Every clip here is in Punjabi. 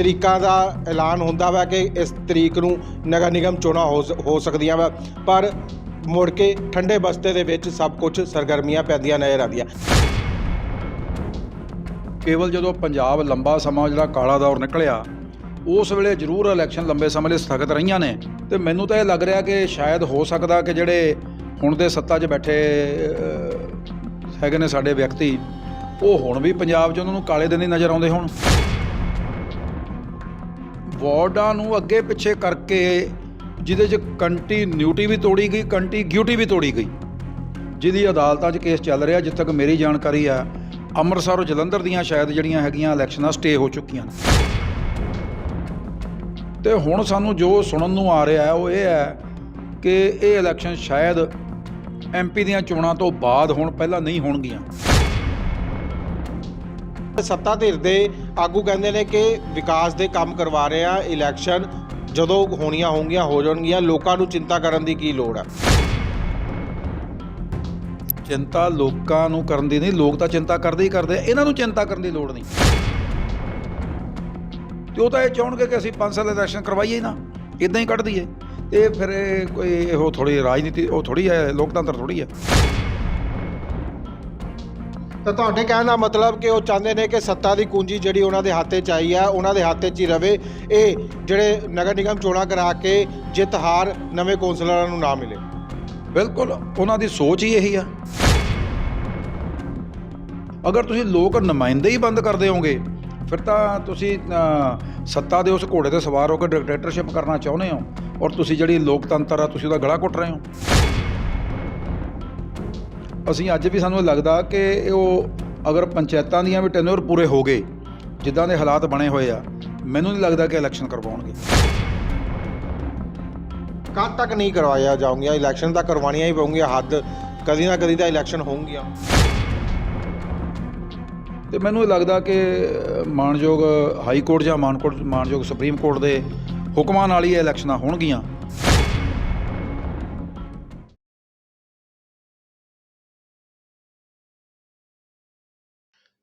ਤਰੀਕਾਂ ਦਾ ਐਲਾਨ ਹੁੰਦਾ ਵਾ ਕਿ ਇਸ ਤਰੀਕ ਨੂੰ ਨਗਰ ਨਿਗਮ ਚੋਣਾਂ ਹੋ ਸ- ਹੋ ਸਕਦੀਆਂ ਵਾ ਪਰ ਮੁੜ ਕੇ ਠੰਡੇ ਬਸਤੇ ਦੇ ਵਿੱਚ ਸਭ ਕੁਝ ਸਰਗਰਮੀਆਂ ਪੈਂਦੀਆਂ ਨਜ਼ਰ ਆਉਂਦੀਆਂ। ਕੇਵਲ ਜਦੋਂ ਪੰਜਾਬ ਲੰਬਾ ਸਮਾਂ ਜਿਹੜਾ ਕਾਲਾ ਦੌਰ ਨਿਕਲਿਆ ਉਸ ਵੇਲੇ ਜ਼ਰੂਰ ਇਲੈਕਸ਼ਨ ਲੰਬੇ ਸਮੇਂ ਲਈ ਸਥਗਿਤ ਰਹੀਆਂ ਨੇ। ਤੇ ਮੈਨੂੰ ਤਾਂ ਇਹ ਲੱਗ ਰਿਹਾ ਕਿ ਸ਼ਾਇਦ ਹੋ ਸਕਦਾ ਕਿ ਜਿਹੜੇ ਹੁਣ ਦੇ ਸੱਤਾ 'ਚ ਬੈਠੇ ਅਹ, ਹੈਗੇ ਨੇ ਸਾਡੇ ਵਿਅਕਤੀ ਉਹ ਹੁਣ ਵੀ ਪੰਜਾਬ 'ਚ ਉਹਨਾਂ ਨੂੰ ਕਾਲੇ ਦਿਨ ਹੀ ਨਜ਼ਰ ਆਉਂਦੇ ਹੋਣ। ਵਾਰਡਾਂ ਨੂੰ ਅੱਗੇ ਪਿੱਛੇ ਕਰਕੇ ਜਿਹਦੇ 'ਚ ਕੰਟੀਨਿਊਟੀ ਵੀ ਤੋੜੀ ਗਈ ਕੰਟੀਗਿਊਟੀ ਵੀ ਤੋੜੀ ਗਈ। ਜਿਹਦੀ ਅਦਾਲਤਾਂ 'ਚ ਕੇਸ ਚੱਲ ਰਿਹਾ, ਜਿੱਥੇ ਤੱਕ ਮੇਰੀ ਜਾਣਕਾਰੀ ਆ ਅੰਮ੍ਰਿਤਸਰ ਔਰ ਜਲੰਧਰ ਦੀਆਂ ਸ਼ਾਇਦ ਜਿਹੜੀਆਂ ਹੈਗੀਆਂ ਇਲੈਕਸ਼ਨਾਂ ਸਟੇ ਹੋ ਚੁੱਕੀਆਂ ਨੇ। ਤੇ ਹੁਣ ਸਾਨੂੰ ਜੋ ਸੁਣਨ ਨੂੰ ਆ ਰਿਹਾ ਹੈ, ਉਹ ਇਹ ਹੈ ਕਿ ਇਹ ਇਲੈਕਸ਼ਨ ਸ਼ਾਇਦ ਐਮਪੀ ਦੀਆਂ ਚੋਣਾਂ ਤੋਂ ਬਾਅਦ ਹੁਣ ਪਹਿਲਾਂ ਨਹੀਂ ਹੋਣਗੀਆਂ। ਸੱਤਾ ਧਿਰ ਦੇ ਆਗੂ ਕਹਿੰਦੇ ਨੇ ਕਿ ਵਿਕਾਸ ਦੇ ਕੰਮ ਕਰਵਾ ਰਹੇ ਆ ਇਲੈਕਸ਼ਨ ਜਦੋਂ ਹੋਣੀਆਂ ਹੋਣਗੀਆਂ, ਹੋ ਜਾਣਗੀਆਂ, ਲੋਕਾਂ ਨੂੰ ਚਿੰਤਾ ਕਰਨ ਦੀ ਕੀ ਲੋੜ ਆ? ਚਿੰਤਾ ਲੋਕਾਂ ਨੂੰ ਕਰਨ ਦੀ ਨਹੀਂ, ਲੋਕ ਤਾਂ ਚਿੰਤਾ ਕਰਦੇ ਹੀ ਕਰਦੇ ਇਹਨਾਂ ਨੂੰ ਚਿੰਤਾ ਕਰਨ ਦੀ ਲੋੜ ਨਹੀਂ। ਤੇ ਉਹ ਤਾਂ ਇਹ ਚਾਹਣਗੇ ਕਿ ਅਸੀਂ 5 ਸਾਲ ਇਲੈਕਸ਼ਨ ਕਰਵਾਈਏ ਹੀ ਨਾ ਇਦਾਂ ਹੀ ਕੱਢ ਦਈਏ। ਇਹ ਫਿਰ ਕੋਈ, ਇਹੋ ਥੋੜੀ ਰਾਜਨੀਤੀ, ਉਹ ਥੋੜੀ ਹੈ, ਲੋਕਤੰਤਰ ਥੋੜੀ ਹੈ। ਤਾਂ ਤੁਹਾਡੇ ਕਹਿਣ ਦਾ ਮਤਲਬ ਕਿ ਉਹ ਚਾਹੁੰਦੇ ਨੇ ਕਿ ਸੱਤਾ ਦੀ ਕੁੰਜੀ ਜਿਹੜੀ ਉਹਨਾਂ ਦੇ ਹੱਥੇ 'ਚ ਆਈ ਆ, ਉਹਨਾਂ ਦੇ ਹੱਥੇ 'ਚ ਹੀ ਰਵੇ, ਇਹ ਜਿਹੜੇ ਨਗਰ ਨਿਗਮ ਚੋਣਾਂ ਕਰਾ ਕੇ ਜਿੱਤ ਹਾਰ ਨਵੇਂ ਕੌਂਸਲਰਾਂ ਨੂੰ ਨਾ ਮਿਲੇ। ਬਿਲਕੁਲ, ਉਹਨਾਂ ਦੀ ਸੋਚ ਹੀ ਇਹੀ ਆ। ਅਗਰ ਤੁਸੀਂ ਲੋਕ ਨੁਮਾਇੰਦੇ ਹੀ ਬੰਦ ਕਰ ਦਿਓਗੇ ਫਿਰ ਤਾਂ ਤੁਸੀਂ ਸੱਤਾ ਦੇ ਉਸ ਘੋੜੇ ਤੇ ਸਵਾਰ ਹੋ ਕੇ ਡਿਕਟੇਟਰਸ਼ਿਪ ਕਰਨਾ ਚਾਹੁੰਦੇ ਹੋ, ਔਰ ਤੁਸੀਂ ਜਿਹੜੀ ਲੋਕਤੰਤਰ ਆ, ਤੁਸੀਂ ਉਹਦਾ ਗਲਾ ਘੁੱਟ ਰਹੇ ਹੋ। ਅਸੀਂ ਅੱਜ ਵੀ ਸਾਨੂੰ ਲੱਗਦਾ ਕਿ ਉਹ ਅਗਰ ਪੰਚਾਇਤਾਂ ਦੀਆਂ ਵੀ ਟੈਨਿਓਰ ਪੂਰੇ ਹੋ ਗਏ ਜਿੱਦਾਂ ਦੇ ਹਾਲਾਤ ਬਣੇ ਹੋਏ ਆ ਮੈਨੂੰ ਨਹੀਂ ਲੱਗਦਾ ਕਿ ਇਲੈਕਸ਼ਨ ਕਰਵਾਉਣਗੇ। ਕਦ ਤੱਕ ਨਹੀਂ ਕਰਵਾਇਆ ਜਾਊਗੀਆਂ? ਇਲੈਕਸ਼ਨ ਤਾਂ ਕਰਵਾਉਣੀਆਂ ਹੀ ਪਊਗੀਆਂ ਹੱਦ। ਕਦੀ ਨਾ ਕਦੀ ਤਾਂ ਇਲੈਕਸ਼ਨ ਹੋਣਗੀਆਂ ਤੇ ਮੈਨੂੰ ਇਹ ਲੱਗਦਾ ਕਿ ਅ, ਮਾਣਯੋਗ ਹਾਈ ਕੋਰਟ ਜਾਂ ਮਾਨਕੋਟ ਮਾਣਯੋਗ ਸੁਪਰੀਮ ਕੋਰਟ ਦੇ ਹੁਕਮਾਂ ਨਾਲ ਹੀ ਇਹ ਇਲੈਕਸ਼ਨਾਂ ਹੋਣਗੀਆਂ।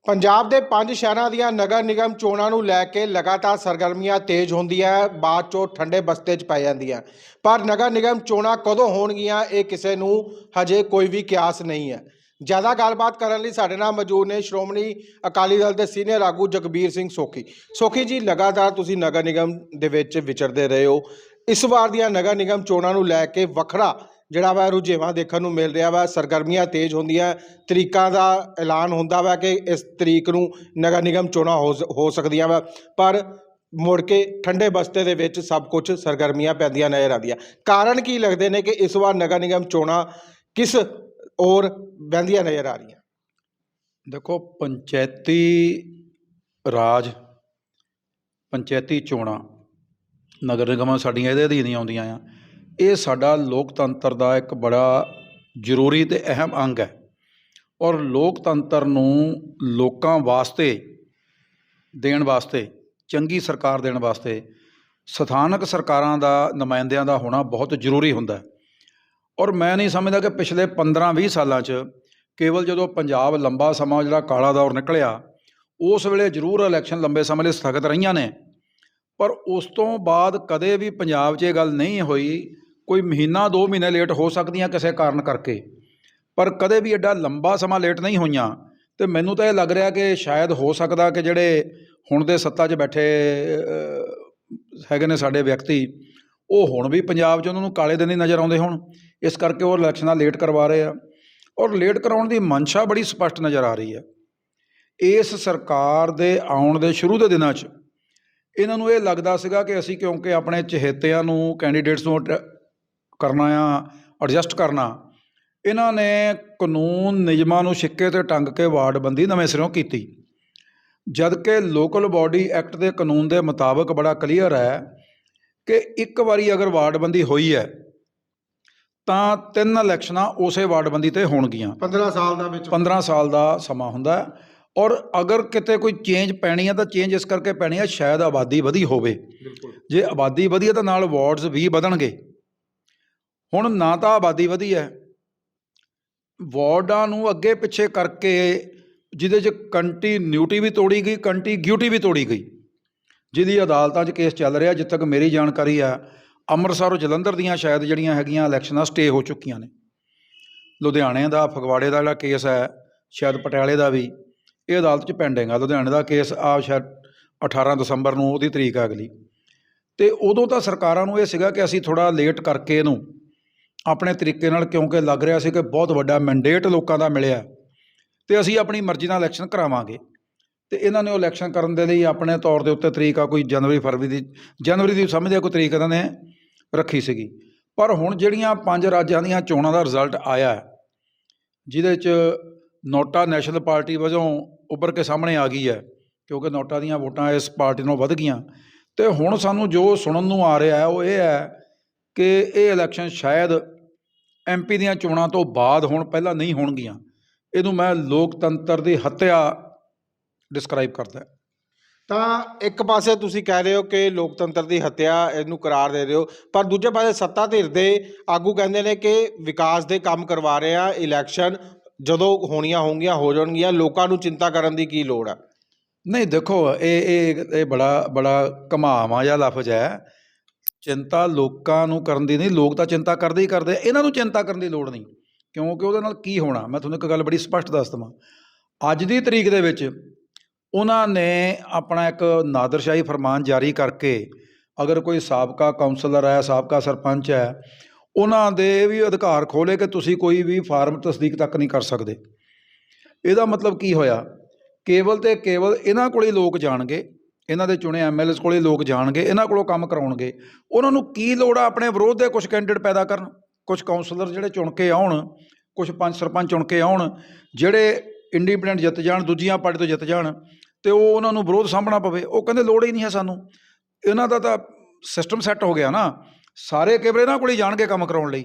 ਪੰਜਾਬ ਦੇ ਪੰਜ ਸ਼ਹਿਰਾਂ ਦੀਆਂ ਨਗਰ ਨਿਗਮ ਚੋਣਾਂ ਨੂੰ ਲੈ ਕੇ ਲਗਾਤਾਰ ਸਰਗਰਮੀਆਂ ਤੇਜ਼ ਹੁੰਦੀਆਂ ਬਾਅਦ ਚੋਂ ਠੰਡੇ ਬਸਤੇ 'ਚ ਪੈ ਜਾਂਦੀਆਂ ਪਰ ਨਗਰ ਨਿਗਮ ਚੋਣਾਂ ਕਦੋਂ ਹੋਣਗੀਆਂ, ਇਹ ਕਿਸੇ ਨੂੰ ਹਜੇ ਕੋਈ ਵੀ ਕਿਆਸ ਨਹੀਂ ਹੈ। ਜ਼ਿਆਦਾ ਗੱਲਬਾਤ ਕਰਨ ਲਈ ਸਾਡੇ ਨਾਲ ਮੌਜੂਦ ਨੇ ਸ਼੍ਰੋਮਣੀ ਅਕਾਲੀ ਦਲ ਦੇ ਸੀਨੀਅਰ ਆਗੂ ਜਗਬੀਰ ਸਿੰਘ ਸੋਖੀ। ਸੋਖੀ ਜੀ, ਲਗਾਤਾਰ ਤੁਸੀਂ ਨਗਰ ਨਿਗਮ ਦੇ ਵਿੱਚ ਵਿਚਰਦੇ ਰਹੇ ਹੋ। ਇਸ ਵਾਰ ਦੀਆਂ ਨਗਰ ਨਿਗਮ ਚੋਣਾਂ ਨੂੰ ਲੈ ਕੇ ਵੱਖਰਾ ਜਿਹੜਾ ਵਾ ਰੁਝੇਵਾਂ ਦੇਖਣ ਨੂੰ ਮਿਲ ਰਿਹਾ ਵਾ, ਸਰਗਰਮੀਆਂ ਤੇਜ਼ ਹੁੰਦੀਆਂ, ਤਰੀਕਾਂ ਦਾ ਐਲਾਨ ਹੁੰਦਾ ਵਾ ਕਿ ਇਸ ਤਰੀਕ ਨੂੰ ਨਗਰ ਨਿਗਮ ਚੋਣਾਂ ਹੋ ਹੋ ਸਕਦੀਆਂ ਵਾ। ਪਰ ਮੁੜ ਕੇ ਠੰਡੇ ਬਸਤੇ ਦੇ ਵਿੱਚ ਸਭ ਕੁਝ ਸਰਗਰਮੀਆਂ ਪੈਂਦੀਆਂ ਨਜ਼ਰ ਆਉਂਦੀਆਂ। ਕਾਰਨ ਕੀ ਲੱਗਦੇ ਨੇ ਕਿ ਇਸ ਵਾਰ ਨਗਰ ਨਿਗਮ ਚੋਣਾਂ ਕਿਸ ਔਰ ਬਹਿੰਦੀਆਂ ਨਜ਼ਰ ਆ ਰਹੀਆਂ? ਦੇਖੋ, ਪੰਚਾਇਤੀ ਰਾਜ, ਪੰਚਾਇਤੀ ਚੋਣਾਂ ਨਗਰ ਨਿਗਮਾਂ ਸਾਡੀਆਂ ਇਹਦੇ ਅਧੀਨ ਹੀ ਆਉਂਦੀਆਂ ਆ। ਇਹ ਸਾਡਾ ਲੋਕਤੰਤਰ ਦਾ ਇੱਕ ਬੜਾ ਜ਼ਰੂਰੀ ਤੇ ਅਹਿਮ ਅੰਗ ਹੈ। ਔਰ ਲੋਕਤੰਤਰ ਨੂੰ ਲੋਕਾਂ ਵਾਸਤੇ ਦੇਣ ਵਾਸਤੇ, ਚੰਗੀ ਸਰਕਾਰ ਦੇਣ ਵਾਸਤੇ, ਸਥਾਨਕ ਸਰਕਾਰਾਂ ਦਾ, ਨੁਮਾਇੰਦਿਆਂ ਦਾ ਹੋਣਾ ਬਹੁਤ ਜ਼ਰੂਰੀ ਹੁੰਦਾ ਔਰ ਮੈਂ ਨਹੀਂ ਸਮਝਦਾ ਕਿ ਪਿਛਲੇ 15-20 ਸਾਲਾਂ 'ਚ ਕੇਵਲ ਜਦੋਂ ਪੰਜਾਬ ਲੰਬਾ ਸਮਾਂ ਜਿਹੜਾ ਕਾਲਾ ਦੌਰ ਨਿਕਲਿਆ, ਉਸ ਵੇਲੇ ਜ਼ਰੂਰ ਇਲੈਕਸ਼ਨ ਲੰਬੇ ਸਮੇਂ ਲਈ ਸਥਗਿਤ ਰਹੀਆਂ ਨੇ। ਪਰ ਉਸ ਤੋਂ ਬਾਅਦ ਕਦੇ ਵੀ ਪੰਜਾਬ 'ਚ ਇਹ ਗੱਲ ਨਹੀਂ ਹੋਈ ਕੋਈ ਮਹੀਨਾ, ਦੋ ਮਹੀਨੇ ਲੇਟ ਹੋ ਸਕਦੀਆਂ ਕਿਸੇ ਕਾਰਨ ਕਰਕੇ। ਪਰ ਕਦੇ ਵੀ ਐਡਾ ਲੰਬਾ ਸਮਾਂ ਲੇਟ ਨਹੀਂ ਹੋਈਆਂ। ਤੇ ਮੈਨੂੰ ਤਾਂ ਇਹ ਲੱਗ ਰਿਹਾ ਕਿ ਸ਼ਾਇਦ ਹੋ ਸਕਦਾ ਕਿ ਜਿਹੜੇ ਹੁਣ ਦੇ ਸੱਤਾ 'ਚ ਬੈਠੇ ਹੈਗੇ ਨੇ ਸਾਡੇ ਵਿਅਕਤੀ, ਉਹ ਹੁਣ ਵੀ ਪੰਜਾਬ 'ਚ ਉਹਨਾਂ ਨੂੰ ਕਾਲੇ ਦਿਨ ਹੀ ਨਜ਼ਰ ਆਉਂਦੇ ਹੋਣ। ਇਸ ਕਰਕੇ ਉਹ ਇਲੈਕਸ਼ਨਾਂ ਲੇਟ ਕਰਵਾ ਰਹੇ ਆ। ਔਰ ਲੇਟ ਕਰਾਉਣ ਦੀ ਮਨਸ਼ਾ ਬੜੀ ਸਪਸ਼ਟ ਨਜ਼ਰ ਆ ਰਹੀ ਹੈ। ਇਸ ਸਰਕਾਰ ਦੇ ਆਉਣ ਦੇ ਸ਼ੁਰੂ ਦੇ ਦਿਨਾਂ 'ਚ ਇਹਨਾਂ ਨੂੰ ਇਹ ਲੱਗਦਾ ਸੀਗਾ ਕਿ ਅਸੀਂ ਕਿਉਂਕਿ ਆਪਣੇ ਚਹੇਤਿਆਂ ਨੂੰ ਕੈਂਡੀਡੇਟਸ ਨੂੰ ਅਟ- ਕਰਨਾ ਆ ਐਡਜਸਟ ਕਰਨਾ। ਇਹਨਾਂ ਨੇ ਕਾਨੂੰਨ ਨਿਯਮਾਂ ਨੂੰ ਛਿੱਕੇ ਤੇ ਟੰਗ ਕੇ ਵਾਰਡਬੰਦੀ ਨਵੇਂ ਸਿਰੋਂ ਕੀਤੀ। ਜਦ ਕਿ ਲੋਕਲ ਬਾਡੀ ਐਕਟ ਦੇ ਕਾਨੂੰਨ ਦੇ ਮੁਤਾਬਕ ਬੜਾ ਕਲੀਅਰ ਹੈ ਕਿ ਇੱਕ ਵਾਰੀ ਅਗਰ ਵਾਰਡਬੰਦੀ ਹੋਈ ਹੈ ਤਾਂ ਤਿੰਨ ਇਲੈਕਸ਼ਨਾਂ ਉਸੇ ਵਾਰਡਬੰਦੀ ਤੇ ਹੋਣਗੀਆਂ। 15 ਸਾਲ ਦਾ ਵਿੱਚ। 15 ਸਾਲ ਦਾ ਸਮਾਂ ਹੁੰਦਾ ਔਰ ਅਗਰ ਕਿਤੇ ਕੋਈ ਚੇਂਜ ਪੈਣੀ ਹੈ ਤਾਂ ਚੇਂਜ ਇਸ ਕਰਕੇ ਪੈਣੀ ਹੈ ਸ਼ਾਇਦ ਆਬਾਦੀ ਵਧੀ ਹੋਵੇ। ਜੇ ਆਬਾਦੀ ਵਧੀ ਹੈ ਤਾਂ ਨਾਲ ਵਾਰਡਸ ਵੀ ਵਧਣਗੇ। ਹੁਣ ਨਾ ਤਾਂ ਆਬਾਦੀ ਵਧੀ ਹੈ। ਵਾਰਡਾਂ ਨੂੰ ਅੱਗੇ ਪਿੱਛੇ ਕਰਕੇ ਜਿਹਦੇ 'ਚ ਕੰਟੀਨਿਊਟੀ ਵੀ ਤੋੜੀ ਗਈ ਕੰਟੀਗਿਊਟੀ ਵੀ ਤੋੜੀ ਗਈ। ਜਿਹਦੀ ਅਦਾਲਤਾਂ 'ਚ ਕੇਸ ਚੱਲ ਰਿਹਾ, ਜਿੱਥੇ ਤੱਕ ਮੇਰੀ ਜਾਣਕਾਰੀ ਆ ਅੰਮ੍ਰਿਤਸਰ ਔਰ ਜਲੰਧਰ ਦੀਆਂ ਸ਼ਾਇਦ ਜਿਹੜੀਆਂ ਹੈਗੀਆਂ ਇਲੈਕਸ਼ਨਾਂ ਸਟੇ ਹੋ ਚੁੱਕੀਆਂ ਨੇ। ਲੁਧਿਆਣੇ ਦਾ, ਫਗਵਾੜੇ ਦਾ ਜਿਹੜਾ ਕੇਸ ਹੈ, ਸ਼ਾਇਦ ਪਟਿਆਲੇ ਦਾ ਵੀ, ਇਹ ਅਦਾਲਤ 'ਚ ਪੈਂਡਿੰਗ ਆ। ਲੁਧਿਆਣੇ ਦਾ ਕੇਸ ਆ ਸ਼ਾਇਦ 18 ਦਸੰਬਰ ਨੂੰ ਉਹਦੀ ਤਰੀਕ ਆ ਅਗਲੀ। ਤੇ ਉਦੋਂ ਤਾਂ ਸਰਕਾਰਾਂ ਨੂੰ ਇਹ ਸੀਗਾ ਕਿ ਅਸੀਂ ਥੋੜਾ ਲੇਟ ਕਰਕੇ ਇਹਨੂੰ ਆਪਣੇ ਤਰੀਕੇ ਨਾਲ ਕਿਉਂਕਿ ਲੱਗ ਰਿਹਾ ਸੀ ਕਿ ਬਹੁਤ ਵੱਡਾ ਮੈਂਡੇਟ ਲੋਕਾਂ ਦਾ ਮਿਲਿਆ। ਤੇ ਅਸੀਂ ਆਪਣੀ ਮਰਜ਼ੀ ਨਾਲ ਇਲੈਕਸ਼ਨ ਕਰਾਵਾਂਗੇ। ਤੇ ਇਹਨਾਂ ਨੇ ਉਹ ਇਲੈਕਸ਼ਨ ਕਰਨ ਦੇ ਲਈ ਆਪਣੇ ਤੌਰ ਦੇ ਉੱਤੇ ਤਰੀਕ ਆ ਕੋਈ ਜਨਵਰੀ ਫਰਵਰੀ ਦੀ ਜਨਵਰੀ ਦੀ ਸਮਝਦੇ ਕੋਈ ਤਰੀਕ ਇਹਨਾਂ ਨੇ ਰੱਖੀ ਸੀਗੀ। ਪਰ ਹੁਣ ਜਿਹੜੀਆਂ ਪੰਜ ਰਾਜਾਂ ਦੀਆਂ ਚੋਣਾਂ ਦਾ ਰਿਜ਼ਲਟ ਆਇਆ ਹੈ, ਜਿਹਦੇ 'ਚ ਨੋਟਾ ਨੈਸ਼ਨਲ ਪਾਰਟੀ ਵਜੋਂ ਉੱਭਰ ਕੇ ਸਾਹਮਣੇ ਆ ਗਈ ਹੈ ਕਿਉਂਕਿ ਨੋਟਾ ਦੀਆਂ ਵੋਟਾਂ ਇਸ ਪਾਰਟੀ ਨਾਲੋਂ ਵੱਧ ਗਈਆਂ। ਤੇ ਹੁਣ ਸਾਨੂੰ ਜੋ ਸੁਣਨ ਨੂੰ ਆ ਰਿਹਾ ਹੈ ਉਹ ਇਹ ਹੈ ਕਿ ਇਹ ਇਲੈਕਸ਼ਨ ਸ਼ਾਇਦ ਐਮਪੀ ਦੀਆਂ ਚੋਣਾਂ ਤੋਂ ਬਾਅਦ ਹੁਣ ਪਹਿਲਾਂ ਨਹੀਂ ਹੋਣਗੀਆਂ। ਇਹਨੂੰ ਮੈਂ ਲੋਕਤੰਤਰ ਦੀ ਹੱਤਿਆ ਡਿਸਕ੍ਰਾਈਬ ਕਰਦਾ ਤਾਂ ਇੱਕ ਪਾਸੇ ਤੁਸੀਂ ਕਹਿ ਰਹੇ ਹੋ ਕਿ ਲੋਕਤੰਤਰ ਦੀ ਹੱਤਿਆ ਇਹਨੂੰ ਕਰਾਰ ਦੇ ਰਹੇ ਹੋ ਪਰ ਦੂਜੇ ਪਾਸੇ ਸੱਤਾ ਧਿਰ ਦੇ ਆਗੂ ਕਹਿੰਦੇ ਨੇ ਕਿ ਵਿਕਾਸ ਦੇ ਕੰਮ ਕਰਵਾ ਰਹੇ ਆ ਇਲੈਕਸ਼ਨ ਜਦੋਂ ਹੋਣੀਆਂ ਹੋਣਗੀਆਂ ਹੋ ਜਾਣਗੀਆਂ ਲੋਕਾਂ ਨੂੰ ਚਿੰਤਾ ਕਰਨ ਦੀ ਕੀ ਲੋੜ ਆ? ਨਹੀਂ ਦੇਖੋ ਇਹ ਇਹ ਇਹ ਬੜਾ ਬੜਾ ਕਮਾਵਾਂ ਜਿਹਾ ਲਫ਼ਜ਼ ਹੈ। ਚਿੰਤਾ ਲੋਕਾਂ ਨੂੰ ਕਰਨ ਦੀ ਨਹੀਂ, ਲੋਕ ਤਾਂ ਚਿੰਤਾ ਕਰਦੇ ਹੀ ਕਰਦੇ ਇਹਨਾਂ ਨੂੰ ਚਿੰਤਾ ਕਰਨ ਦੀ ਲੋੜ ਨਹੀਂ। ਕਿਉਂਕਿ ਉਹਦੇ ਨਾਲ ਕੀ ਹੋਣਾ? ਮੈਂ ਤੁਹਾਨੂੰ ਇੱਕ ਗੱਲ ਬੜੀ ਸਪਸ਼ਟ ਦੱਸ ਦਵਾਂ। ਅੱਜ ਦੀ ਤਰੀਕ ਦੇ ਵਿੱਚ ਉਹਨਾਂ ਨੇ ਆਪਣਾ ਇੱਕ ਨਾਦਰਸ਼ਾਹੀ ਫਰਮਾਨ ਜਾਰੀ ਕਰਕੇ, ਅਗਰ ਕੋਈ ਸਾਬਕਾ ਕਾਉਂਸਲਰ ਹੈ, ਸਾਬਕਾ ਸਰਪੰਚ ਹੈ, ਉਹਨਾਂ ਦੇ ਵੀ ਅਧਿਕਾਰ ਖੋਲੇ ਕਿ ਤੁਸੀਂ ਕੋਈ ਵੀ ਫਾਰਮ ਤਸਦੀਕ ਤੱਕ ਨਹੀਂ ਕਰ ਸਕਦੇ। ਇਹਦਾ ਮਤਲਬ ਕੀ ਹੋਇਆ? ਕੇਵਲ ਤੇ ਕੇਵਲ ਇਹਨਾਂ ਕੋਲੇ ਲੋਕ ਜਾਣਗੇ। ਇਹਨਾਂ ਦੇ ਚੁਣੇ ਐਮਐਲਏਸ ਕੋਲੇ ਲੋਕ ਜਾਣਗੇ, ਇਹਨਾਂ ਕੋਲੋਂ ਕੰਮ ਕਰਾਉਣਗੇ। ਉਹਨਾਂ ਨੂੰ ਕੀ ਲੋੜ ਆ ਆਪਣੇ ਵਿਰੋਧ ਦੇ ਕੁਝ ਕੈਂਡੀਡੇਟ ਪੈਦਾ ਕਰਨ? ਕੁਝ ਕਾਉਂਸਲਰ ਜਿਹੜੇ ਚੁਣ ਕੇ ਆਉਣ ਕੁਝ ਪੰਚ ਸਰਪੰਚ ਚੁਣ ਕੇ ਆਉਣ, ਜਿਹੜੇ ਇੰਡੀਪੈਂਡੈਂਟ ਜਿੱਤ ਜਾਣ, ਦੂਜੀਆਂ ਪਾਰਟੀ ਤੋਂ ਜਿੱਤ ਜਾਣ, ਤੇ ਉਹ ਉਹਨਾਂ ਨੂੰ ਵਿਰੋਧ ਸਾਹਮਣਾ ਪਵੇ, ਉਹ ਕਹਿੰਦੇ ਲੋੜ ਹੀ ਨਹੀਂ ਹੈ ਸਾਨੂੰ। ਇਹਨਾਂ ਦਾ ਤਾਂ ਸਿਸਟਮ ਸੈੱਟ ਹੋ ਗਿਆ ਨਾ। ਸਾਰੇ ਕੇਵਲ ਇਹਨਾਂ ਕੋਲ ਹੀ ਜਾਣਗੇ ਕੰਮ ਕਰਾਉਣ ਲਈ।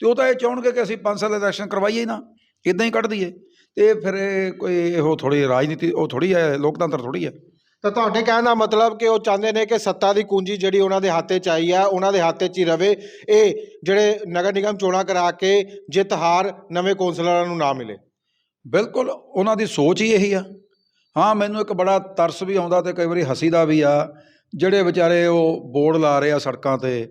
ਤੇ ਉਹ ਤਾਂ ਇਹ ਚਾਹਣਗੇ ਕਿ ਅਸੀਂ 5 ਸਾਲ ਇਲੈਕਸ਼ਨ ਕਰਵਾਈਏ ਨਾ ਇਦਾਂ ਹੀ ਕੱਢ ਦਈਏ। ਤੇ ਫਿਰ ਕੋਈ ਉਹ ਥੋੜੀ ਰਾਜਨੀਤੀ, ਉਹ ਥੋੜੀ ਹੈ, ਲੋਕਤੰਤਰ ਥੋੜੀ ਹੈ। ਤਾਂ ਤੁਹਾਡੇ ਕਹਿਣ ਦਾ ਮਤਲਬ ਕਿ ਉਹ ਚਾਹੁੰਦੇ ਨੇ ਕਿ ਸੱਤਾ ਦੀ ਕੁੰਜੀ ਜਿਹੜੀ ਉਹਨਾਂ ਦੇ ਹੱਥੇ 'ਚ ਆਈ ਆ, ਉਹਨਾਂ ਦੇ ਹੱਥੇ 'ਚ ਹੀ ਰਵੇ, ਇਹ ਜਿਹੜੇ ਨਗਰ ਨਿਗਮ ਚੋਣਾਂ ਕਰਾ ਕੇ ਜਿੱਤ ਹਾਰ ਨਵੇਂ ਕੌਂਸਲਰਾਂ ਨੂੰ ਨਾ ਮਿਲੇ। ਬਿਲਕੁਲ, ਉਹਨਾਂ ਦੀ ਸੋਚ ਹੀ ਇਹੀ ਆ। ਹਾਂ, ਮੈਨੂੰ ਇੱਕ ਬੜਾ ਤਰਸ ਵੀ ਆਉਂਦਾ ਤੇ ਕਈ ਵਾਰੀ ਹਸੀ ਦਾ ਵੀ ਆ, ਜਿਹੜੇ ਵਿਚਾਰੇ ਉਹ ਬੋਰਡ ਲਾ ਰਹੇ ਆ ਸੜਕਾਂ ਤੇ,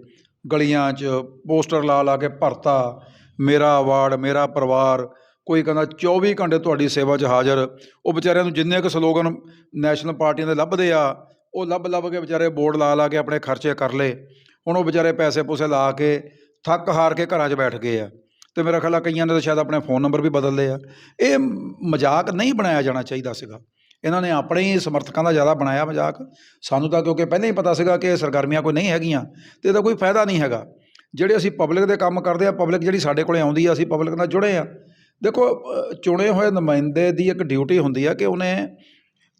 ਗਲੀਆਂ 'ਚ, ਪੋਸਟਰ ਲਾ ਲਾ ਕੇ ਭਰਤਾ, ਮੇਰਾ ਵਾਰਡ, ਮੇਰਾ ਪਰਿਵਾਰ ਕੋਈ ਕਹਿੰਦਾ 24 ਘੰਟੇ ਤੁਹਾਡੀ ਸੇਵਾ 'ਚ ਹਾਜ਼ਰ। ਉਹ ਵਿਚਾਰਿਆਂ ਨੂੰ ਜਿੰਨੇ ਕੁ ਸਲੋਗਨ ਨੈਸ਼ਨਲ ਪਾਰਟੀਆਂ ਦੇ ਲੱਭਦੇ ਆ, ਉਹ ਲੱਭ ਲੱਭ ਕੇ ਵਿਚਾਰੇ ਬੋਰਡ ਲਾ ਲਾ ਕੇ ਆਪਣੇ ਖਰਚੇ ਕਰ ਲਏ। ਹੁਣ ਉਹ ਵਿਚਾਰੇ ਪੈਸੇ ਪੂਸੇ ਲਾ ਕੇ ਥੱਕ ਹਾਰ ਕੇ ਘਰਾਂ 'ਚ ਬੈਠ ਗਏ ਆ। ਤੇ ਮੇਰਾ ਖਿਆਲ ਆ ਕਈਆਂ ਨੇ ਤਾਂ ਸ਼ਾਇਦ ਆਪਣੇ ਫੋਨ ਨੰਬਰ ਵੀ ਬਦਲ ਲਏ ਆ। ਇਹ ਮਜ਼ਾਕ ਨਹੀਂ ਬਣਾਇਆ ਜਾਣਾ ਚਾਹੀਦਾ ਸੀਗਾ। ਇਹਨਾਂ ਨੇ ਆਪਣੇ ਹੀ ਸਮਰਥਕਾਂ ਦਾ ਜ਼ਿਆਦਾ ਬਣਾਇਆ ਮਜ਼ਾਕ। ਸਾਨੂੰ ਤਾਂ ਕਿਉਂਕਿ ਪਹਿਲਾਂ ਹੀ ਪਤਾ ਸੀਗਾ ਕਿ ਸਰਗਰਮੀਆਂ ਕੋਈ ਨਹੀਂ ਹੈਗੀਆਂ ਤੇ ਇਹਦਾ ਕੋਈ ਫਾਇਦਾ ਨਹੀਂ ਹੈਗਾ। ਜਿਹੜੇ ਅਸੀਂ ਪਬਲਿਕ ਦੇ ਕੰਮ ਕਰਦੇ ਆ ਪਬਲਿਕ ਜਿਹੜੀ ਸਾਡੇ ਕੋਲੇ ਆਉਂਦੀ ਆ, ਅਸੀਂ ਪਬਲਿਕ ਨਾਲ ਜੁੜੇ ਆ। ਦੇਖੋ ਚੁਣੇ ਹੋਏ ਨੁਮਾਇੰਦੇ ਦੀ ਇੱਕ ਡਿਊਟੀ ਹੁੰਦੀ ਆ ਕਿ ਉਹਨੇ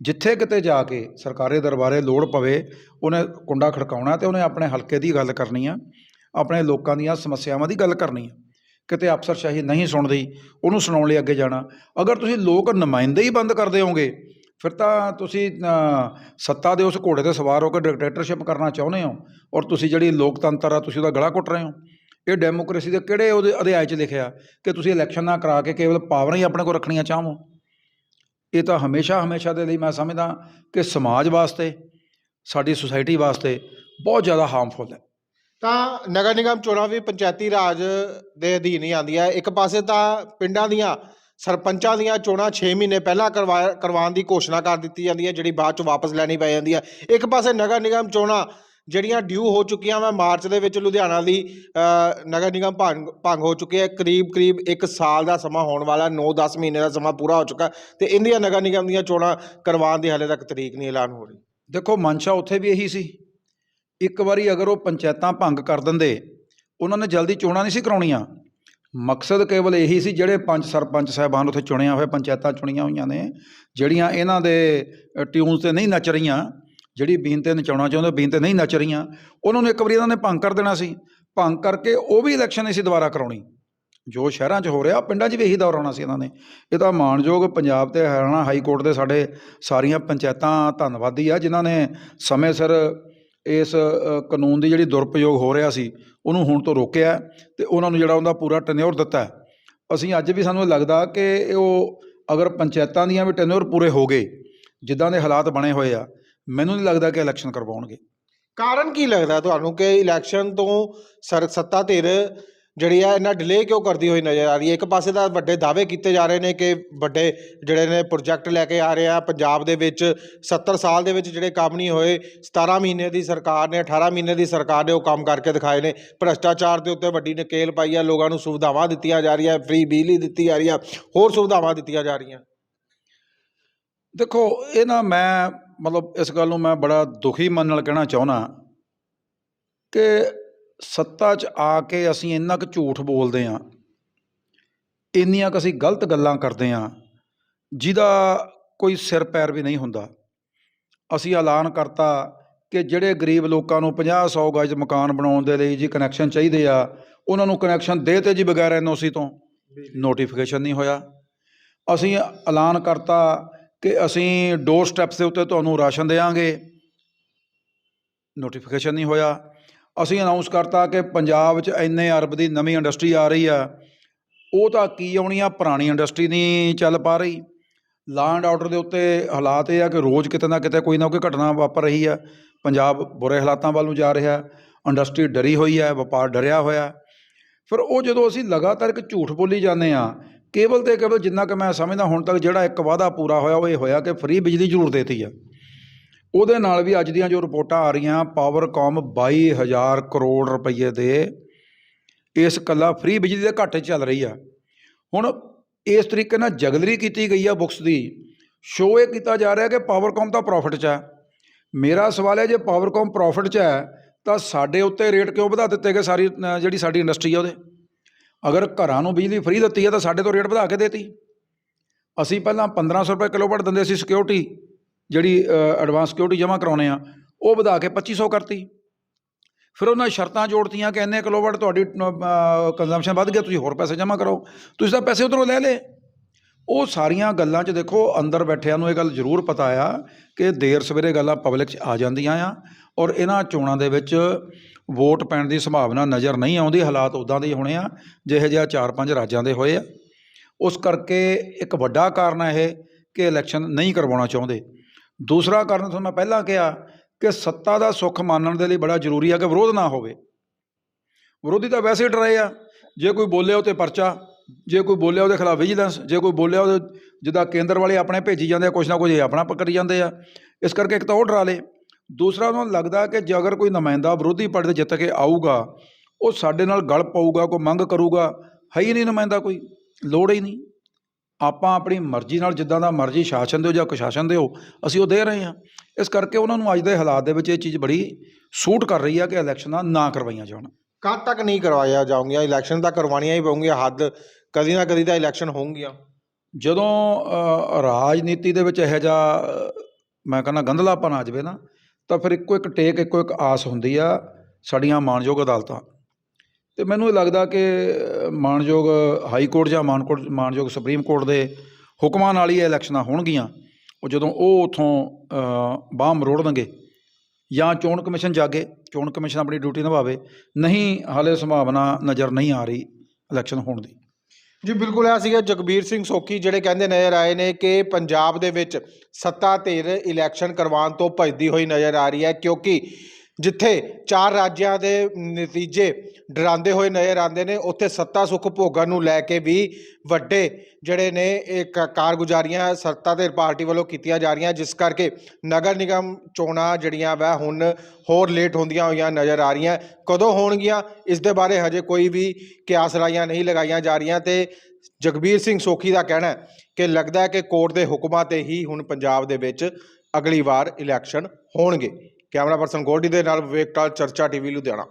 ਜਿੱਥੇ ਕਿਤੇ ਜਾ ਕੇ ਸਰਕਾਰੀ ਦਰਬਾਰੇ ਲੋੜ ਪਵੇ, ਉਹਨੇ ਕੁੰਡਾ ਖੜਕਾਉਣਾ ਤੇ ਉਹਨੇ ਆਪਣੇ ਹਲਕੇ ਦੀ ਗੱਲ ਕਰਨੀ ਆ, ਆਪਣੇ ਲੋਕਾਂ ਦੀਆਂ ਸਮੱਸਿਆਵਾਂ ਦੀ ਗੱਲ ਕਰਨੀ ਆ। ਕਿਤੇ ਅਫਸਰਸ਼ਾਹੀ ਨਹੀਂ ਸੁਣਦੀ, ਉਹਨੂੰ ਸੁਣਾਉਣ ਲਈ ਅੱਗੇ ਜਾਣਾ। ਅਗਰ ਤੁਸੀਂ ਲੋਕ ਨੁਮਾਇੰਦੇ ਹੀ ਬੰਦ ਕਰਦੇ ਹੋਗੇ ਫਿਰ ਤਾਂ ਤੁਸੀਂ ਸੱਤਾ ਦੇ ਉਸ ਘੋੜੇ ਤੇ ਸਵਾਰ ਹੋ ਕੇ ਡਿਕਟੇਟਰਸ਼ਿਪ ਕਰਨਾ ਚਾਹੁੰਦੇ ਹੋ ਔਰ ਤੁਸੀਂ ਜਿਹੜੀ ਲੋਕਤੰਤਰ ਆ, ਤੁਸੀਂ ਉਹਦਾ ਗਲਾ ਘੁੱਟ ਰਹੇ ਹੋ। ਇਹ ਡੈਮੋਕ੍ਰੇਸੀ ਦੇ ਕਿਹੜੇ ਉਹਦੇ ਅਧਿਆਇ 'ਚ ਲਿਖਿਆ ਕਿ ਤੁਸੀਂ ਇਲੈਕਸ਼ਨ ਨਾ ਕਰਾ ਕੇ ਕੇਵਲ ਪਾਵਰਾਂ ਹੀ ਆਪਣੇ ਕੋਲ ਰੱਖਣੀਆਂ ਚਾਹੋ ਇਹ ਤਾਂ ਹਮੇਸ਼ਾ ਹਮੇਸ਼ਾ ਦੇ ਲਈ ਮੈਂ ਸਮਝਦਾ ਕਿ ਸਮਾਜ ਵਾਸਤੇ, ਸਾਡੀ ਸੁਸਾਇਟੀ ਵਾਸਤੇ ਬਹੁਤ ਜ਼ਿਆਦਾ ਹਾਰਮਫੁਲ ਹੈ। ਤਾਂ ਨਗਰ ਨਿਗਮ ਚੋਣਾਂ ਵੀ ਪੰਚਾਇਤੀ ਰਾਜ ਦੇ ਅਧੀਨ ਹੀ ਆਉਂਦੀਆਂ ਇੱਕ ਪਾਸੇ ਤਾਂ ਪਿੰਡਾਂ ਦੀਆਂ ਸਰਪੰਚਾਂ ਦੀਆਂ ਚੋਣਾਂ 6 ਮਹੀਨੇ ਪਹਿਲਾਂ ਕਰਵਾ, ਕਰਵਾਉਣ ਦੀ ਘੋਸ਼ਣਾ ਕਰ ਦਿੱਤੀ ਜਾਂਦੀ ਹੈ, ਜਿਹੜੀ ਬਾਅਦ ਚ ਵਾਪਸ ਲੈਣੀ ਪੈ ਜਾਂਦੀ ਹੈ। ਇੱਕ ਪਾਸੇ ਨਗਰ ਨਿਗਮ ਚੋਣਾਂ ਜਿਹੜੀਆਂ ਡਿਊ ਹੋ ਚੁੱਕੀਆਂ ਵਾ, ਮਾਰਚ ਦੇ ਵਿੱਚ ਲੁਧਿਆਣਾ ਦੀ ਨਗਰ ਨਿਗਮ ਭੰਗ ਭੰਗ ਹੋ ਚੁੱਕੀ ਹੈ। ਕਰੀਬ ਕਰੀਬ 1 ਸਾਲ ਦਾ ਸਮਾਂ ਹੋਣ ਵਾਲਾ 9-10 ਮਹੀਨੇ ਦਾ ਸਮਾਂ ਪੂਰਾ ਹੋ ਚੁੱਕਾ ਤੇ ਇੰਡੀਆ ਨਗਰ ਨਿਗਮ ਦੀਆਂ ਚੋਣਾਂ ਕਰਵਾਉਣ ਦੀ ਹਾਲੇ ਤੱਕ ਤਰੀਕ ਨਹੀਂ ਐਲਾਨ ਹੋ ਰਹੀ। ਦੇਖੋ, ਮਨਸ਼ਾ ਉੱਥੇ ਵੀ ਇਹੀ ਸੀ। ਇੱਕ ਵਾਰੀ ਅਗਰ ਉਹ ਪੰਚਾਇਤਾਂ ਭੰਗ ਕਰ ਦਿੰਦੇ, ਉਹਨਾਂ ਨੇ ਜਲਦੀ ਚੋਣਾਂ ਨਹੀਂ ਸੀ ਕਰਾਉਣੀਆਂ। ਮਕਸਦ ਕੇਵਲ ਇਹੀ ਸੀ, ਜਿਹੜੇ ਪੰਜ ਸਰਪੰਚ ਸਾਹਿਬਾਨ ਉੱਥੇ ਚੁਣਿਆ ਹੋਇਆ, ਪੰਚਾਇਤਾਂ ਚੁਣੀਆਂ ਹੋਈਆਂ ਨੇ, ਜਿਹੜੀਆਂ ਇਹਨਾਂ ਦੇ ਟਿਊਨਸ ਤੇ ਨਹੀਂ ਨੱਚ ਰਹੀਆਂ ਜਿਹੜੀ ਬੀਨ ਤੇ ਨਚਾਉਣਾ ਚਾਹੁੰਦੇ ਬੀਨ ਤੇ ਨਹੀਂ ਨੱਚ ਰਹੀਆਂ, ਉਹਨਾਂ ਨੂੰ ਇੱਕ ਵਾਰੀ ਇਹਨਾਂ ਨੇ ਭੰਗ ਕਰ ਦੇਣਾ ਸੀ। ਭੰਗ ਕਰਕੇ ਉਹ ਵੀ ਇਲੈਕਸ਼ਨ ਨਹੀਂ ਸੀ ਦੁਬਾਰਾ ਕਰਾਉਣੀ। ਜੋ ਸ਼ਹਿਰਾਂ 'ਚ ਹੋ ਰਿਹਾ, ਪਿੰਡਾਂ 'ਚ ਵੀ ਇਹੀ ਦੌਰਾਉਣਾ ਸੀ ਇਹਨਾਂ ਨੇ। ਇਹ ਤਾਂ ਮਾਣਯੋਗ ਪੰਜਾਬ ਤੇ ਹਰਿਆਣਾ ਹਾਈ ਕੋਰਟ ਦੇ ਸਾਡੇ ਸਾਰੀਆਂ ਪੰਚਾਇਤਾਂ ਧੰਨਵਾਦੀ ਆ, ਜਿਨ੍ਹਾਂ ਨੇ ਸਮੇਂ ਸਿਰ ਇਸ ਕਾਨੂੰਨ ਦੀ ਜਿਹੜੀ ਦੁਰਪਯੋਗ ਹੋ ਰਿਹਾ ਸੀ, ਉਹਨੂੰ ਹੁਣ ਤੋਂ ਰੋਕਿਆ ਤੇ ਉਹਨਾਂ ਨੂੰ ਜਿਹੜਾ ਉਹਦਾ ਪੂਰਾ ਟੈਨਿਓਰ ਦਿੱਤਾ। ਅਸੀਂ ਅੱਜ ਵੀ ਸਾਨੂੰ ਇਹ ਲੱਗਦਾ ਕਿ ਉਹ ਅਗਰ ਪੰਚਾਇਤਾਂ ਦੀਆਂ ਵੀ ਟੈਨਿਓਰ ਪੂਰੇ ਹੋ ਗਏ, ਜਿੱਦਾਂ ਦੇ ਹਾਲਾਤ ਬਣੇ ਹੋਏ ਆ ਮੈਨੂੰ ਨਹੀਂ ਲੱਗਦਾ ਕਿ ਇਲੈਕਸ਼ਨ ਕਰਵਾਉਣਗੇ। ਕਾਰਨ ਕੀ ਲੱਗਦਾ ਤੁਹਾਨੂੰ ਕਿ ਇਲੈਕਸ਼ਨ ਤੋਂ ਸਰ ਸੱਤਾ ਧਿਰ ਜਿਹੜੀ ਆ ਇਹਨਾਂ ਡਿਲੇ ਕਿਉਂ ਕਰਦੀ ਹੋਈ ਨਜ਼ਰ ਆ ਰਹੀ ਹੈ? ਇੱਕ ਪਾਸੇ ਤਾਂ ਵੱਡੇ ਦਾਅਵੇ ਕੀਤੇ ਜਾ ਰਹੇ ਨੇ ਕਿ ਵੱਡੇ ਜਿਹੜੇ ਨੇ ਪ੍ਰੋਜੈਕਟ ਲੈ ਕੇ ਆ ਰਹੇ ਆ। ਪੰਜਾਬ ਦੇ ਵਿੱਚ 70 ਸਾਲ ਦੇ ਵਿੱਚ ਜਿਹੜੇ ਕੰਮ ਨਹੀਂ ਹੋਏ 17 ਮਹੀਨੇ ਦੀ ਸਰਕਾਰ ਨੇ 18 ਮਹੀਨੇ ਦੀ ਸਰਕਾਰ ਨੇ ਉਹ ਕੰਮ ਕਰਕੇ ਦਿਖਾਏ ਨੇ। ਭ੍ਰਸ਼ਟਾਚਾਰ ਦੇ ਉੱਤੇ ਵੱਡੀ ਨਕੇਲ ਪਾਈ ਆ ਲੋਕਾਂ ਨੂੰ ਸੁਵਿਧਾਵਾਂ ਦਿੱਤੀਆਂ ਜਾ ਰਹੀਆਂ ਫ੍ਰੀ ਬਿਜਲੀ ਦਿੱਤੀ ਜਾ ਰਹੀ ਆ ਹੋਰ ਸੁਵਿਧਾਵਾਂ ਦਿੱਤੀਆਂ ਜਾ ਰਹੀਆਂ। ਦੇਖੋ ਇਹ ਨਾ ਮੈਂ ਮਤਲਬ ਇਸ ਗੱਲ ਨੂੰ ਮੈਂ ਬੜਾ ਦੁਖੀ ਮਨ ਨਾਲ ਕਹਿਣਾ ਚਾਹੁੰਦਾ ਕਿ ਸੱਤਾ 'ਚ ਆ ਕੇ ਅਸੀਂ ਇੰਨਾ ਕੁ ਝੂਠ ਬੋਲਦੇ ਹਾਂ ਇੰਨੀਆਂ ਕੁ ਅਸੀਂ ਗਲਤ ਗੱਲਾਂ ਕਰਦੇ ਹਾਂ ਜਿਹਦਾ ਕੋਈ ਸਿਰ ਪੈਰ ਵੀ ਨਹੀਂ ਹੁੰਦਾ। ਅਸੀਂ ਐਲਾਨ ਕਰਤਾ ਕਿ ਜਿਹੜੇ ਗਰੀਬ ਲੋਕਾਂ ਨੂੰ 50 100 ਗਜ ਮਕਾਨ ਬਣਾਉਣ ਦੇ ਲਈ ਜੀ ਕਨੈਕਸ਼ਨ ਚਾਹੀਦੇ ਆ ਉਹਨਾਂ ਨੂੰ ਕਨੈਕਸ਼ਨ ਦੇ ਤੇ ਜੀ ਬਗੈਰ ਐਨਓਸੀ ਤੋਂ। ਨੋਟੀਫਿਕੇਸ਼ਨ ਨਹੀਂ ਹੋਇਆ। ਅਸੀਂ ਐਲਾਨ ਕਰਤਾ ਕਿ ਅਸੀਂ ਡੋਰ ਸਟੈਪਸ ਦੇ ਉੱਤੇ ਤੁਹਾਨੂੰ ਰਾਸ਼ਨ ਦੇਵਾਂਗੇ। ਨੋਟੀਫਿਕੇਸ਼ਨ ਨਹੀਂ ਹੋਇਆ। ਅਸੀਂ ਅਨਾਉਂਸ ਕਰਤਾ ਕਿ ਪੰਜਾਬ 'ਚ ਇੰਨੇ ਅਰਬ ਦੀ ਨਵੀਂ ਇੰਡਸਟਰੀ ਆ ਰਹੀ ਆ। ਉਹ ਤਾਂ ਕੀ ਆਉਣੀ ਆ? ਪੁਰਾਣੀ ਇੰਡਸਟਰੀ ਨਹੀਂ ਚੱਲ ਪਾ ਰਹੀ। ਲਾਅ ਐਂਡ ਆਰਡਰ ਦੇ ਉੱਤੇ ਹਾਲਾਤ ਇਹ ਆ ਕਿ ਰੋਜ਼ ਕਿਤੇ ਨਾ ਕਿਤੇ ਕੋਈ ਨਾ ਕੋਈ ਘਟਨਾ ਵਾਪਰ ਰਹੀ ਆ। ਪੰਜਾਬ ਬੁਰੇ ਹਾਲਾਤਾਂ ਵੱਲ ਨੂੰ ਜਾ ਰਿਹਾ। ਇੰਡਸਟਰੀ ਡਰੀ ਹੋਈ ਹੈ ਵਪਾਰ ਡਰਿਆ ਹੋਇਆ। ਫਿਰ ਉਹ ਜਦੋਂ ਅਸੀਂ ਲਗਾਤਾਰ ਇੱਕ ਝੂਠ ਬੋਲੀ ਜਾਂਦੇ ਆ ਕੇਵਲ ਤੇ ਕੇਵਲ ਜਿੰਨਾ ਕਿ ਮੈਂ ਸਮਝਦਾ ਹੁਣ ਤੱਕ ਜਿਹੜਾ ਇੱਕ ਵਾਅਦਾ ਪੂਰਾ ਹੋਇਆ ਉਹ ਇਹ ਹੋਇਆ ਕਿ ਫ੍ਰੀ ਬਿਜਲੀ ਜ਼ਰੂਰ ਦੇਤੀ ਆ। ਉਹਦੇ ਨਾਲ ਵੀ ਅੱਜ ਦੀਆਂ ਜੋ ਰਿਪੋਰਟਾਂ ਆ ਰਹੀਆਂ ਪਾਵਰਕਾਮ 22000 ਕਰੋੜ ਰੁਪਏ ਦੇ, ਇਸ ਕੱਲਾ ਫ੍ਰੀ ਬਿਜਲੀ ਦੇ ਘਾਟੇ ਚੱਲ ਰਹੀ ਆ। ਹੁਣ ਇਸ ਤਰੀਕੇ ਨਾਲ ਜਗਲਰੀ ਕੀਤੀ ਗਈ ਆ ਬੁక్స్ ਦੀ। ਸ਼ੋਅ ਇਹ ਕੀਤਾ ਜਾ ਰਿਹਾ ਕਿ ਪਾਵਰਕਾਮ ਤਾਂ ਪ੍ਰੋਫਿਟ 'ਚ ਹੈ ਮੇਰਾ ਸਵਾਲ ਹੈ, ਜੇ ਪਾਵਰਕਾਮ ਪ੍ਰੋਫਿਟ 'ਚ ਹੈ, ਤਾਂ ਸਾਡੇ ਉੱਤੇ ਰੇਟ ਕਿਉਂ ਵਧਾ ਦਿੱਤੇ ਗਏ ਸਾਰੀ ਜਿਹੜੀ ਸਾਡੀ ਇੰਡਸਟਰੀ ਆ ਉਹਦੇ? ਅਗਰ ਘਰਾਂ ਨੂੰ ਬਿਜਲੀ ਫ੍ਰੀ ਦਿੱਤੀ ਹੈ ਤਾਂ ਸਾਡੇ ਤੋਂ ਰੇਟ ਵਧਾ ਕੇ ਦੇਤੀ। ਅਸੀਂ ਪਹਿਲਾਂ 1500 ਰੁਪਏ ਕਿਲੋਵਾਟ ਦਿੰਦੇ ਸੀ ਸਿਕਿਉਰਿਟੀ ਜਿਹੜੀ ਐਡਵਾਂਸ ਸਿਕਿਉਰਿਟੀ ਜਮ੍ਹਾਂ ਕਰਾਉਨੇ ਆ, ਉਹ ਵਧਾ ਕੇ 2500 ਕਰਤੀ। ਫਿਰ ਉਹਨਾਂ ਸ਼ਰਤਾਂ ਜੋੜਤੀਆਂ ਕਿ ਇੰਨੇ ਕਿਲੋਵਾਟ ਤੁਹਾਡੀ ਕੰਜ਼ੰਪਸ਼ਨ ਵੱਧ ਗਿਆ, ਤੁਸੀਂ ਹੋਰ ਪੈਸੇ ਜਮ੍ਹਾਂ ਕਰੋ। ਤੁਸੀਂ ਤਾਂ ਪੈਸੇ ਉਧਰੋਂ ਲੈ ਲਏ। ਉਹ ਸਾਰੀਆਂ ਗੱਲਾਂ 'ਚ ਦੇਖੋ, ਅੰਦਰ ਬੈਠਿਆਂ ਨੂੰ ਇਹ ਗੱਲ ਜ਼ਰੂਰ ਪਤਾ ਆ ਕਿ ਦੇਰ ਸਵੇਰੇ ਗੱਲਾਂ ਪਬਲਿਕ 'ਚ ਆ ਜਾਂਦੀਆਂ ਆ ਔਰ ਇਹਨਾਂ ਚੋਣਾਂ ਦੇ ਵਿੱਚ ਵੋਟ ਪੈਣ ਦੀ ਸੰਭਾਵਨਾ ਨਜ਼ਰ ਨਹੀਂ ਆਉਂਦੀ, ਹਾਲਾਤ ਉਦਾਂ ਦੇ ਹੀ ਹੋਣੇ ਆ, ਜਿਹੇ ਜਿਹਾ ਚਾਰ ਪੰਜ ਰਾਜਾਂ ਦੇ ਹੋਏ ਆ। ਉਸ ਕਰਕੇ ਇੱਕ ਵੱਡਾ ਕਾਰਨ ਹੈ ਇਹ ਕਿ ਇਲੈਕਸ਼ਨ ਨਹੀਂ ਕਰਵਾਉਣਾ ਚਾਹੁੰਦੇ। ਦੂਸਰਾ ਕਾਰਨ ਤੁਹਾਨੂੰ ਮੈਂ ਪਹਿਲਾਂ ਕਿਹਾ ਕਿ ਸੱਤਾ ਦਾ ਸੁੱਖ ਮਾਨਣ ਦੇ ਲਈ ਬੜਾ ਜ਼ਰੂਰੀ ਆ ਕਿ ਵਿਰੋਧ ਨਾ ਹੋਵੇ। ਵਿਰੋਧੀ ਤਾਂ ਵੈਸੇ ਹੀ ਡਰਾਏ ਆ, ਜੇ ਕੋਈ ਬੋਲਿਆ ਉਹ 'ਤੇ ਪਰਚਾ, ਜੇ ਕੋਈ ਬੋਲਿਆ ਉਹਦੇ ਖਿਲਾਫ ਵਿਜੀਲੈਂਸ ਜੇ ਕੋਈ ਬੋਲਿਆ ਉਹਦੇ ਜਿੱਦਾਂ ਕੇਂਦਰ ਵਾਲੇ ਆਪਣੇ ਭੇਜੀ ਜਾਂਦੇ ਆ, ਕੁਛ ਨਾ ਕੁਝ ਆਪਣਾ ਪਕੜੀ ਜਾਂਦੇ ਆ। ਇਸ ਕਰਕੇ ਇੱਕ ਤਾਂ ਉਹ ਡਰਾ ਲੇ। ਦੂਸਰਾ ਉਹਨਾਂ ਨੂੰ ਲੱਗਦਾ ਕਿ ਜੇ ਅਗਰ ਕੋਈ ਨੁਮਾਇੰਦਾ ਵਿਰੋਧੀ ਪਾਰਟੀ ਦੇ ਜਿੱਤ ਕੇ ਆਊਗਾ ਉਹ ਸਾਡੇ ਨਾਲ ਗਲ ਪਾਊਗਾ ਕੋਈ ਮੰਗ ਕਰੂਗਾ ਹੈ ਹੀ ਨਹੀਂ ਨੁਮਾਇੰਦਾ ਕੋਈ ਲੋੜ ਹੀ ਨਹੀਂ। ਆਪਾਂ ਆਪਣੀ ਮਰਜ਼ੀ ਨਾਲ ਜਿੱਦਾਂ ਦਾ ਮਰਜ਼ੀ ਸ਼ਾਸਨ ਦਿਓ ਜਾਂ ਕੁਸ਼ਾਸਨ ਦਿਓ ਅਸੀਂ ਉਹ ਦੇ ਰਹੇ ਹਾਂ। ਇਸ ਕਰਕੇ ਉਹਨਾਂ ਨੂੰ ਅੱਜ ਦੇ ਹਾਲਾਤ ਦੇ ਵਿੱਚ ਇਹ ਚੀਜ਼ ਬੜੀ ਸੂਟ ਕਰ ਰਹੀ ਆ ਕਿ ਇਲੈਕਸ਼ਨਾਂ ਨਾ ਕਰਵਾਈਆਂ ਜਾਣ। ਕਦ ਤੱਕ ਨਹੀਂ ਕਰਵਾਇਆ ਜਾਊਗੀਆਂ? ਇਲੈਕਸ਼ਨ ਤਾਂ ਕਰਵਾਉਣੀਆਂ ਹੀ ਪਊਗੀਆਂ ਹੱਦ ਕਦੀ ਨਾ ਕਦੀ ਤਾਂ ਇਲੈਕਸ਼ਨ ਹੋਣਗੀਆਂ ਜਦੋਂ ਰਾਜਨੀਤੀ ਦੇ ਵਿੱਚ ਇਹੋ ਜਿਹਾ ਮੈਂ ਕਹਿੰਦਾ ਗੰਧਲਾਪਨ ਆ ਜਾਵੇ ਨਾ ਤਾਂ ਫਿਰ ਇੱਕੋ ਇੱਕ ਟੇਕ, ਇੱਕੋ ਇੱਕ ਆਸ ਹੁੰਦੀ ਆ ਸਾਡੀਆਂ ਮਾਣਯੋਗ ਅਦਾਲਤਾਂ। ਅਤੇ ਮੈਨੂੰ ਇਹ ਲੱਗਦਾ ਕਿ ਮਾਣਯੋਗ ਹਾਈ ਕੋਰਟ ਜਾਂ ਮਾਨਕੋਟ ਮਾਣਯੋਗ ਸੁਪਰੀਮ ਕੋਰਟ ਦੇ ਹੁਕਮਾਂ ਨਾਲ ਹੀ ਇਹ ਇਲੈਕਸ਼ਨਾਂ ਹੋਣਗੀਆਂ। ਉਹ ਜਦੋਂ ਉਹ ਉਥੋਂ ਬਾਹ ਮਰੋੜਨਗੇ ਜਾਂ ਚੋਣ ਕਮਿਸ਼ਨ ਜਾਗੇ, ਚੋਣ ਕਮਿਸ਼ਨ ਆਪਣੀ ਡਿਊਟੀ ਨਿਭਾਵੇ, ਨਹੀਂ ਹਾਲੇ ਸੰਭਾਵਨਾ ਨਜ਼ਰ ਨਹੀਂ ਆ ਰਹੀ ਇਲੈਕਸ਼ਨ ਹੋਣ ਦੀ। ਜੀ, ਬਿਲਕੁਲ ਆ ਸੀਗਾ ਜਗਬੀਰ ਸਿੰਘ ਸੋਖੀ, ਜਿਹੜੇ ਕਹਿੰਦੇ ਨਜ਼ਰ ਆਏ ਨੇ ਕਿ ਪੰਜਾਬ ਦੇ ਵਿੱਚ ਸੱਤਾ ਧਿਰ ਇਲੈਕਸ਼ਨ ਕਰਵਾਉਣ ਤੋਂ ਭੱਜਦੀ ਹੋਈ ਨਜ਼ਰ ਆ ਰਹੀ ਹੈ, ਕਿਉਂਕਿ ਜਿੱਥੇ ਚਾਰ ਰਾਜਿਆਂ ਦੇ ਨਤੀਜੇ ਡਰਾਉਂਦੇ ਹੋਏ ਨਜ਼ਰ ਆਉਂਦੇ ਨੇ, ਉੱਥੇ ਸੱਤਾ ਸੁੱਖ ਭੋਗਾਂ ਨੂੰ ਲੈ ਕੇ ਵੀ ਵੱਡੇ ਜਿਹੜੇ ਨੇ ਇਹ ਕ- ਕਾਰਗੁਜ਼ਾਰੀਆਂ ਸੱਤਾ ਧਿਰ ਪਾਰਟੀ ਵੱਲੋਂ ਕੀਤੀਆਂ ਜਾ ਰਹੀਆਂ, ਜਿਸ ਕਰਕੇ ਨਗਰ ਨਿਗਮ ਚੋਣਾਂ ਜਿਹੜੀਆਂ ਵਾ, ਹੁਣ ਹੋਰ ਲੇਟ ਹੁੰਦੀਆਂ ਹੋਈਆਂ ਨਜ਼ਰ ਆ ਰਹੀਆਂ। ਕਦੋਂ ਹੋਣਗੀਆਂ, ਇਸ ਦੇ ਬਾਰੇ ਹਜੇ ਕੋਈ ਵੀ ਕਿਆਸਰਾਈਆਂ ਨਹੀਂ ਲਗਾਈਆਂ ਜਾ ਰਹੀਆਂ ਤੇ ਜਗਬੀਰ ਸਿੰਘ ਸੋਖੀ ਦਾ ਕਹਿਣਾ ਹੈ ਕਿ ਲੱਗਦਾ ਹੈ ਕਿ ਕੋਰਟ ਦੇ ਹੁਕਮਾਂ ਤੇ ਹੀ ਹੁਣ ਪੰਜਾਬ ਦੇ ਵਿੱਚ ਅਗਲੀ ਵਾਰ ਇਲੈਕਸ਼ਨ ਹੋਣਗੇ। ਕੈਮਰਾ ਪਰਸਨ ਗੋਲਡੀ ਦੇ ਨਾਲ ਵਿਵੇਕ ਟਾਲ ਚਰਚਾ ਟੀਵੀ ਲੁਧਿਆਣਾ।